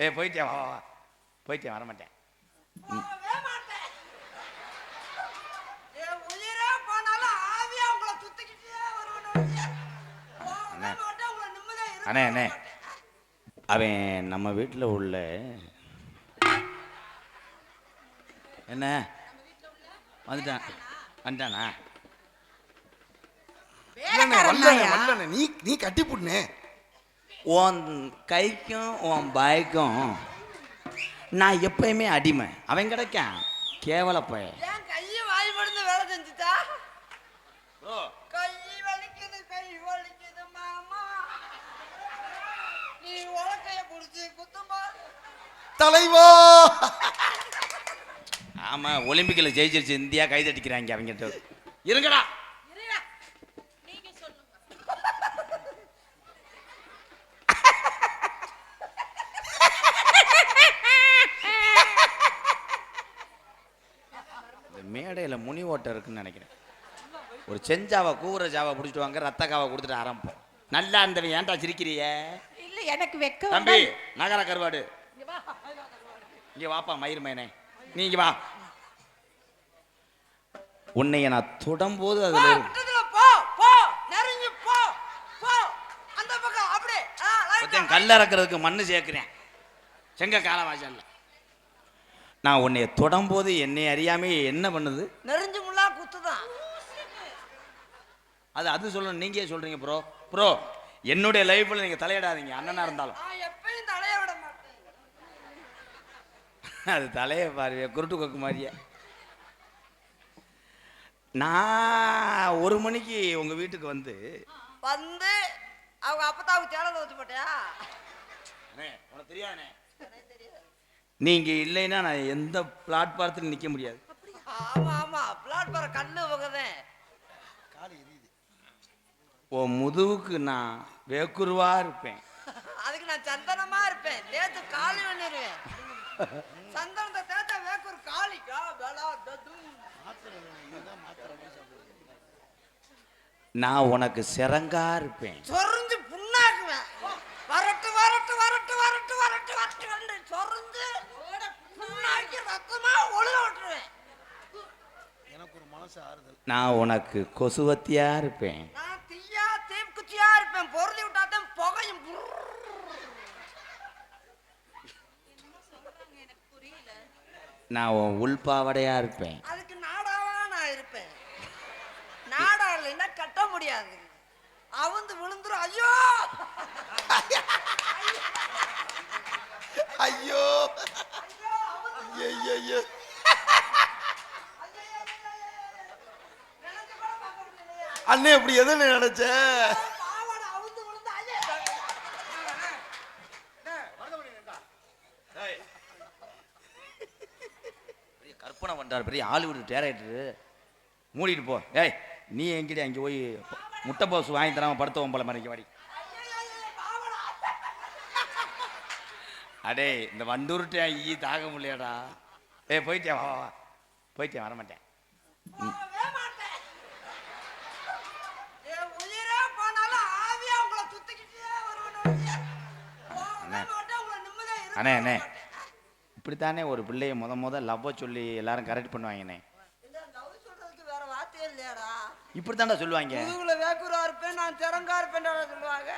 ஏ போயிட்டேன் வா வா, போயிட்டேன் வர மாட்டேன் போகவே மாட்டேன். என் உயிரே போனாலும் ஆவியா உங்களை சுத்திக்கிட்டே வருவேன் ஒழிய. போகவே அண்ணே. அண்ணே. அவன் நம்ம வீட்டில் உள்ள என்ன வந்துட்டான் வந்துட்டானா. நீ நீ கட்டி புடுனே உன் கைக்கும் உன் பாய்க்கும் நான் எப்பயுமே அடிமை. அவன் கிடைக்கான். கேவல பைய. ஏன் கையை வாய் மருந்து வேலை செஞ்சுட்டா? கை வலிக்குது கை வலிக்குது மாமா. நீ உலக்கைய புடிச்சு குத்துமா தலைவா. ஆமா ஒலிம்பிக்கில் ஜெயிச்சிருச்சு. இந்தியா கை தட்டிக்கிறாங்க அவங்கிட்ட இருங்கடா இருடா. நீங்க சொல்லுங்க இந்த மேடையில் முனி ஓட்டை இருக்குன்னு நினைக்கிறேன். ஒரு செஞ்சாவை கூற ஜாவை பிடிச்சிட்டு வாங்க ரத்த காவை கொடுத்துட்டு ஆரம்பிப்போம். நல்லா இருந்தவன் ஏன்டா சிரிக்கிறிய? இல்ல எனக்கு வெக்க தம்பி நகர கருவாடு. இங்க வாப்பா மயிர் மயனே நீங்க வா. உன்னைய நான் தொடும்போது அதுல. கல்ல இறக்குறதுக்கு மண்ணு சேர்க்கிறேன். செங்க காலவாசல்ல நான் உன்னைய தொடும்போது என்னை அறியாம என்ன பண்ணுது? நெருஞ்சி முள்ளா குத்துதான். அது அது சொல்லணும். நீங்க சொல்றீங்க ப்ரோ ப்ரோ என்னுடைய லைஃப்ல நீங்க தலையிடாதீங்க. அண்ணனா இருந்தாலும். எப்பயும் தலைய விட மாட்டேன். அது தலையை பாருவே குருட்டு கொக்கு மாதிரியே. நான் ஒரு மணிக்கு உங்க வீட்டுக்கு வந்து வந்து அவங்க அப்பத்தாவுக்கு தேலை தோத்து போட்டியா? உனக்கு தெரியாதே. நீங்க இல்லைன்னா நான் எந்த பிளாட்பாரத்தில் நிக்க முடியாது. ஆமா ஆமா. பிளாட்பார கண்ணு வகதேன் உன் முதுகுக்கு நான் வேக்குருவா இருப்பேன். அதுக்கு நான் சந்தனமா இருப்பேன். நேத்து காலி பண்ணிடுவேன் சந்தனத்தை தேத்தா வேக்கூர் காலிக்கா. நான் உனக்கு சிறங்கா இருப்பேன். புண்ணாக்குவேன் வரட்டு வரட்டு வரட்டு வரட்டு வரட்டு வரட்டு கண்டு சொரிஞ்சு புண்ணாக்கி ரத்தமா ஒழுக விட்டுருவேன். எனக்கு ஒரு மனசு ஆறுதல். நான் உனக்கு கொசுவத்தியா இருப்பேன். நான் தீயா தீக்குச்சியா இருப்பேன். பொருளி விட்டாதான் புகையும் புர்ர். நான் உன் உள்பாவடையா இருப்பேன். அதுக்கு நாடாவா நான் இருப்பேன். நாடா இல்லைன்னா கட்ட முடியாது. அவுந்து விழுந்துரும். ஐயோ! அண்ணே இப்படி எது நினைச்ச? பாவாடை அவுந்து விழுந்து ஐயோ பெரிய கற்பனை பண்றாரு பெரிய ஹாலிவுட் டேரக்டர். மூடிட்டு போ. ஏய் நீ எங்கிட்ட அங்கே போய் முட்டை போஸ் வாங்கி தராம படுத்தவன் போல மறைக்க வாடி அடே இந்த வண்டூர்ட்டு ஈ தாங்க முடியலடா. ஏய் போயிட்டேன் வா வா, வா. போயிட்டேன் வர மாட்டேன் அண்ணே அண்ணே. இப்படித்தானே ஒரு பிள்ளைய முத முத லவ்வை சொல்லி எல்லாரும் கரெக்ட் பண்ணுவாங்கண்ணே. இப்படி சொல்லுவாங்க. முதுகுல வேக்குரா இருப்பேன் நான் திறங்கா இருப்பேன் சொல்லுவாங்க.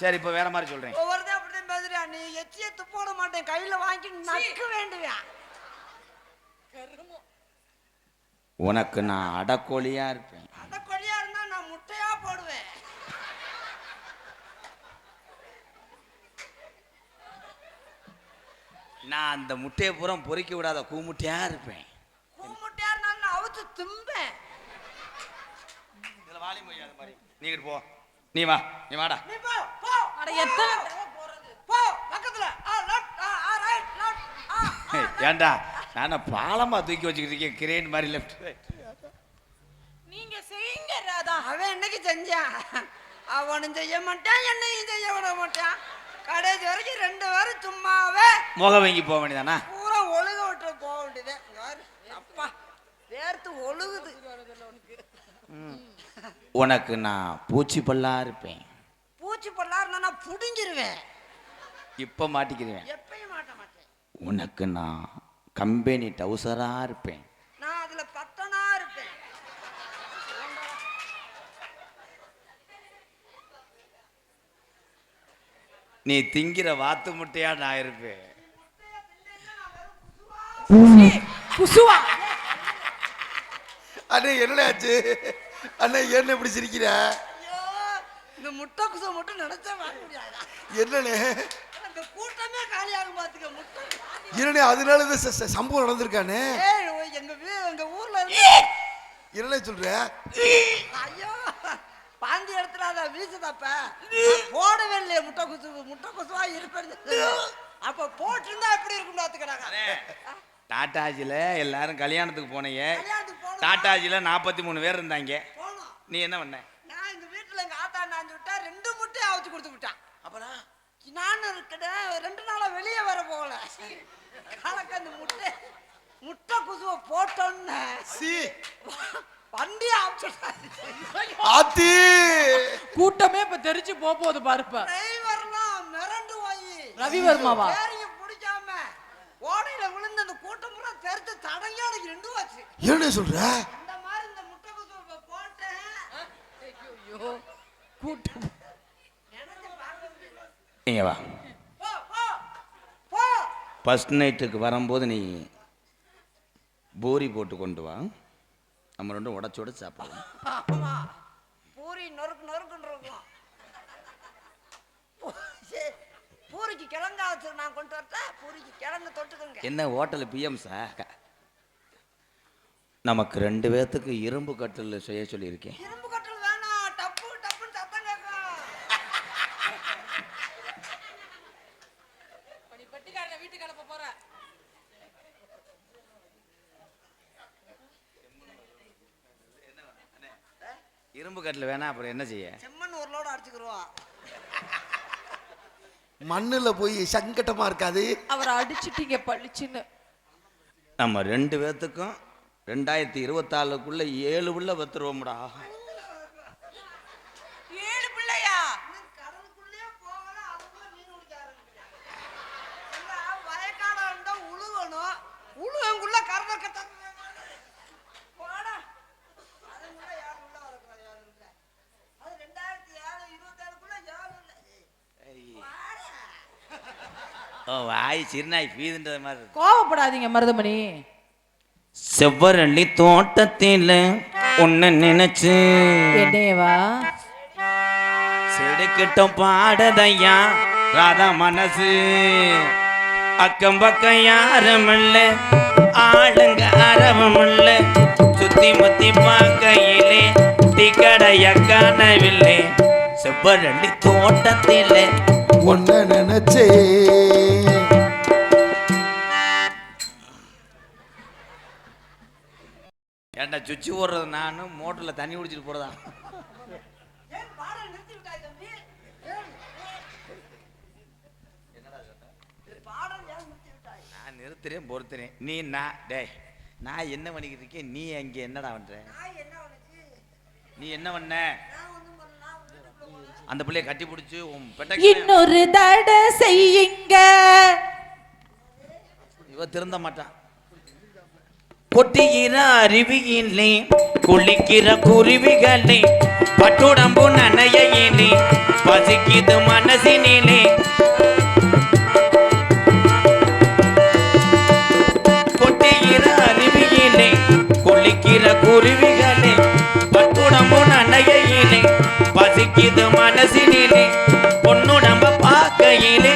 சரி இப்போ வேற மாதிரி சொல்றேன். ஒவ்வொருத்தையும் அப்படிதான் பேசுறியா நீ எச்சிய துப்போட மாட்டேன் கையில வாங்கி நக்க வேண்டுவியா? உனக்கு நான் அடக்கோழியா இருப்பேன். அட கொடியா இருந்தா நான் முட்டையா போடுவேன். நான் அந்த முட்டையை பூரா பொறிக்க விடாத கூமுட்டையா இருப்பேன். கூமுட்டையா இருந்தாலும் நான் அவுத்து திம்பேன். இதுல வாலி மொய் அது மாதிரி. நீங்கிட்டு போ. நீ வா. நீ வாடா. நீ போ போ. அட எத்தனை போறது. போ பக்கத்துல. ஆ லெஃப்ட் ஆ ஆ ரைட் லெஃப்ட் ஆ ஏன்டா நானே பாலமா தூக்கி வச்சுக்கிட்டு இருக்கேன். கிரேன் மாதிரி லெஃப்ட் நீங்க செய்யுங்க ராதா. அவன் என்னைக்கு செஞ்சான் அவனும் செய்ய மாட்டான் என்னையும் செய்ய விட மாட்டான். கடைசி வரைக்கும் ரெண்டு பேரும் சும்மாவே முகம் வாங்கி போக வேண்டியதானா? பூரா ஒழுக விட்டு போக வேண்டியதே. அப்பா வேர்த்து ஒழுகுது. உனக்கு நான் பூச்சி பல்லா இருப்பேன். பூச்சி பல்லாருன்னா நான் புடிஞ்சிருவேன். இப்ப மாட்டிக்கிறேன் எப்பயும் உனக்கு நான் கம்பெனி டவுசராக இருப்பேன். நான் அதுல பட்டனா இருப்பேன் நீ திங்கிற வாத்து முட்டையா நான் இருப்பேன். குசுவா அண்ணே என்னடா ஆச்சு? அண்ணே என்ன இப்படி சிரிக்கிற? ஐயோ இந்த முட்டை குசை மட்டும் நினைச்சா வாங்க முடியாதா? என்னண்ணே? கூட்டமே காலியாகும் பாத்துக்க முட்டை என்னண்ணே அதனால இந்த சம்பவம் நடந்திருக்கானே எங்க எங்க ஊர்ல இருந்து என்னண்ணே சொல்ற? ஐயோ. பாந்தி எடுத்துடாத வீசுதப்ப நான் போடவே இல்லையே முட்டை குசு முட்டை குசுவா இருப்பேன்னு. அப்ப போட்டிருந்தா எப்படி இருக்கும் பாத்துக்கிறாங்க டாட்டாஜியில் எல்லாரும் கல்யாணத்துக்கு போனீங்க. டாட்டாஜியில் நாற்பத்தி மூணு பேர் இருந்தாங்க. நீ என்ன பண்ண? நான் எங்க வீட்டுல எங்க ஆத்தா நாஞ்சு விட்டா ரெண்டு முட்டையை அவிச்சு கொடுத்து விட்டான் அப்புறம் நான் இருக்கிறேன் ரெண்டு நாளா வெளியே வர போகல. கலக்கந்து முட்டை முட்டை குசுவை போட்டோன்னு. சி. வண்டி ஆத்தி கூட்டமே இப்ப தெரிச்சு போக போகுது பாருப்ப. மிரண்டு போய். ரவிவர்மாவா? பிடிக்காம ஓடையில விழுந்து அந்த கூட்டம் பூரா தெரிஞ்சு தடங்கி அன்னைக்கு ரெண்டு ஆச்சு என்னண்ணே சொல்ற? அந்த மாதிரி இந்த முட்டை குசுவை போட்டேன். ஐயோ கூட்டம். இங்க வா. போ போ போ. ஃபஸ்ட் நைட்டுக்கு வரும்போது நீ பூரி போட்டு கொண்டு வா. நம்ம ரெண்டும் உடச்சு உடச்சு சாப்பிடுவோம் ஆமா. பூரி நொறுக்கு நொறுக்குன்னு இருக்கும் பூ- சரி, பூரிக்கு கிழங்கா வச்சு நான் கொண்டு வரட்டா? பூரிக்கு கிழங்கு தொட்டுக்கோங்க. என்ன ஹோட்டல் பிஎம் சார் நமக்கு ரெண்டு பேர்த்துக்கு இரும்பு கட்டில் செய்ய சொல்லியிருக்கேன். இரும்பு இரும்பு கட்டில் வேணா அப்புறம் என்ன செய்ய? செம்மண் ஒரு லோடு அடிச்சுக்கிருவோம் மண்ணுல போய் சங்கட்டமா இருக்காது. அவரை அடிச்சிட்டீங்க பளிச்சுன்னு. நம்ம ரெண்டு பேர்த்துக்கும் ரெண்டாயிரத்தி இருபத்தாலுக்குள்ள ஏழு உள்ள பத்துருவோம்டா. ஏழு பிள்ளையா? கடலுக்குள்ளேயே போகல அதுக்குள்ள மீன் பிடிக்க ஆரம்பிக்கிறேன் வயக்காடா இருந்தா உழுவணும் உழுவங்குள்ள கறந்த கட்ட போடா அதுக்குள்ள யாரும் உள்ள வரக்கூடாது யாரும் இல்ல அது ரெண்டாயிரத்தி ஏழு இருபத்தேழுக்குள்ள யாரும் இல்லை வாடா. ஓ வாய் சிறுநாய் பீதுன்றது மாதிரி இருக்கு. கோவப்படாதீங்க மருதமணி. செவ்வரளி தோட்டத்தில் ஒன்னு நினைச்சு. என்னையவா? செடுக்கிட்டம் பாடதையா? ராதா மனசு. அக்கம் பக்கம் யாரும் இல்ல ஆளுங்க அரவம் இல்ல சுத்தி முத்தி பார்க்கையிலே டிக்கடைய காணவில்லை. செவ்வரளி தோட்டத்தில் ஒன்ன நினைச்சே. ஏன்டா சுச்சி ஓடுறது நானும் மோட்டரில் தண்ணி குடிச்சிட்டு போறதா? ஏன் பாடல் நிறுத்தி விட்டாய் தம்பி ஏன்? பாடல் ஏன் நிறுத்தி விட்டாய் நான் நிறுத்துறேன் பொறுத்துறேன். நீ நான் டேய் நான் என்ன பண்ணிக்கிட்டு இருக்கேன்? நீ அங்கே என்னடா பண்ணுச்சு நீ என்ன பண்ண? அந்த பிள்ளைய கட்டி பிடிச்சி இன்னொரு தட செய்யுங்க. இவ திருந்த மாட்டான் கொட்டுகிற அருவியிலே குளிக்கிற குருவிகளே பட்டுடம்பு நனையிலே பசிக்குது மனசினிலே. குளிக்கிற குருவிகளே மனசினிலே பொன்னுடம்ப பார்க்கையிலே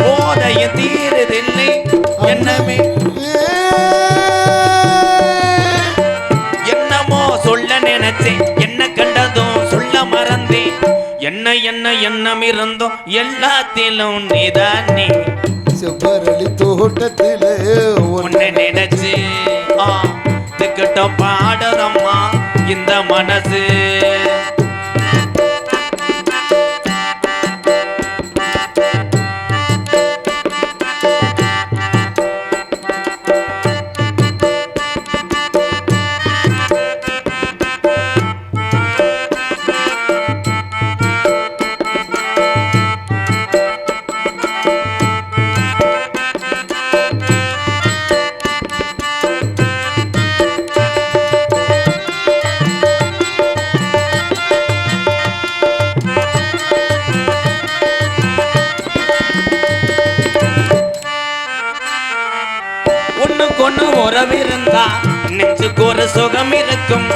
போதைய தீருதில்லை என்னமே. என்னமோ சொல்ல நினைச்சேன் என்ன கண்டதும் சொல்ல மறந்தேன். என்ன என்ன எண்ணம் இருந்தோம் எல்லாத்திலும் நீதான். நீ செவ்வரளி தோட்டத்திலே உன்னை நினைச்சு ஆ திக்கிட்ட பாடுதம்மா இந்த மனசு. சுகம் இருக்கும்.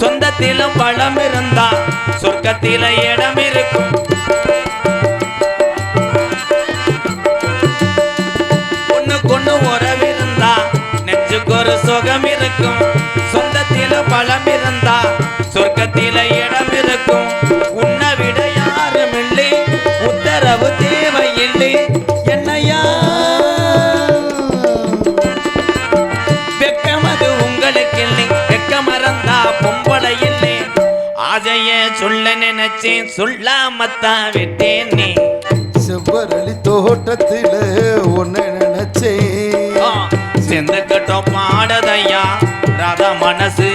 சொந்தத்திலும் பழம் இருந்தா சொர்க்கத்தில இடம் சொல்ல நினைச்சேன் சொல்லாமத்தான் விட்டேன் நீ. செவ்வரளி தோட்டத்தில உன்னை நினைச்சேன். செந்துக்கிட்டோம் பாடதையா ராத மனசு.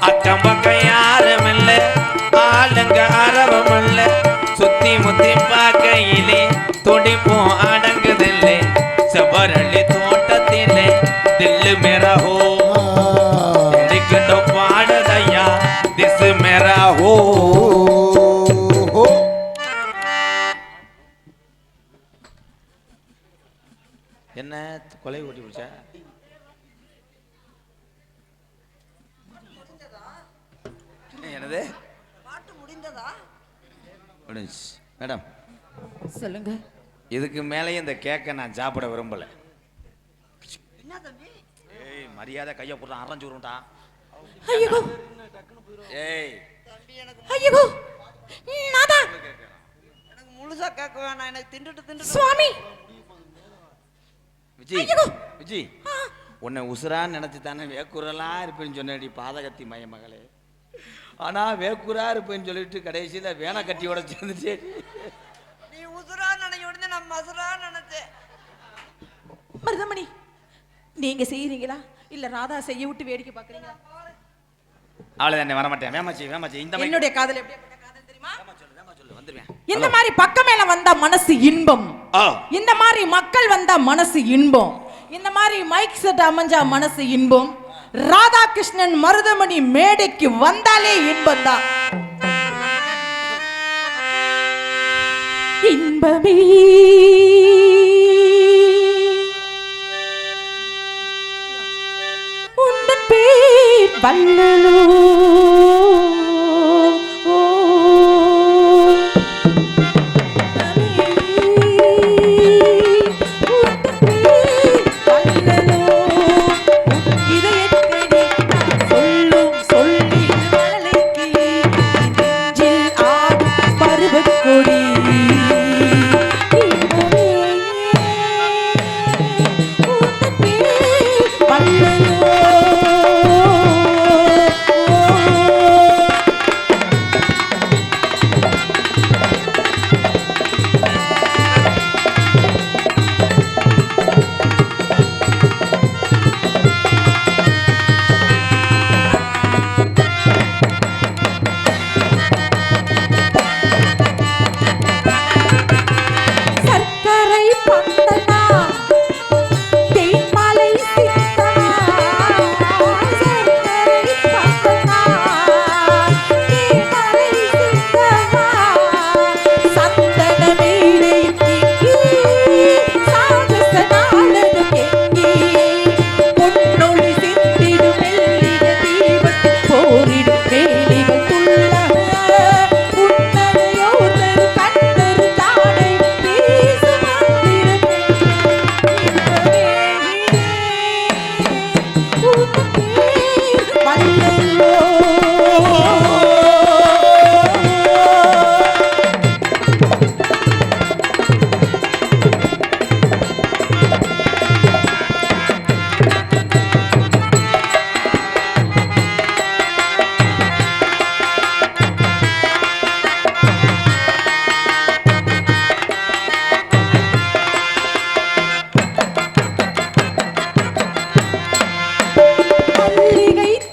அக்கம் பக்கம் யாரும் இல்ல ஆளுங்க அரவம் இல்ல சுத்தி முத்தி பார்க்கையிலே துடிப்பும் அடங்குதில்லை. செவ்வரளி தோட்டத்திலே தில்லு மெரஹோ கொலை ஓட்டி பிடிச்சா? என்னது? பாட்டு முடிந்ததா? முடிஞ்சு மேடம். சொல்லுங்க. இதுக்கு மேலேயும் இந்த கேக்க நான் சாப்பிட விரும்பல. என்ன தம்பி? ஏய் மரியாதை கையை போட்டு அரைஞ்சு விடும்டா ஐயோ. ஏய். தம்பி எனக்கு ஐயோ. நாதா. எனக்கு முழுசா கேட்க வேணாம். எனக்கு திண்டுட்டு திண்டுட்டு சுவாமி. விஜய்! விஜய் உன்னை உசுரான்னு நினைச்சு தானே வேக்குரலா இருப்பேன்னு சொன்னடி பாதகத்தி மய மகளே. ஆனா வேக்குரா இருப்பேன்னு சொல்லிட்டு கடைசியில வேணா கட்டியோட சேர்ந்துச்சு நீ உசுரா நினைக்க உடனே நான் மசுரா நினைச்சேன். மருதமணி நீங்க செய்யறீங்களா இல்ல ராதா செய்ய விட்டு வேடிக்கை பாக்குறீங்களா அவளை தானே வரமாட்டேன். வேமாச்சி வேமாச்சி இந்த என்னுடைய காதல் எப்படிப்பட்ட காதல் தெரியுமா? இந்த மாதிரி பக்கமேல வந்தா மனசு இன்பம். இந்த மாதிரி மக்கள் வந்தா மனசு இன்பம். இந்த மாதிரி மைக் செட் அமைஞ்சா மனசு இன்பம். ராதாகிருஷ்ணன் மருதமணி மேடைக்கு வந்தாலே இன்பம் தான் இன்பமே. உந்தன் பேர் வல்லலோ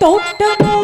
তোটমো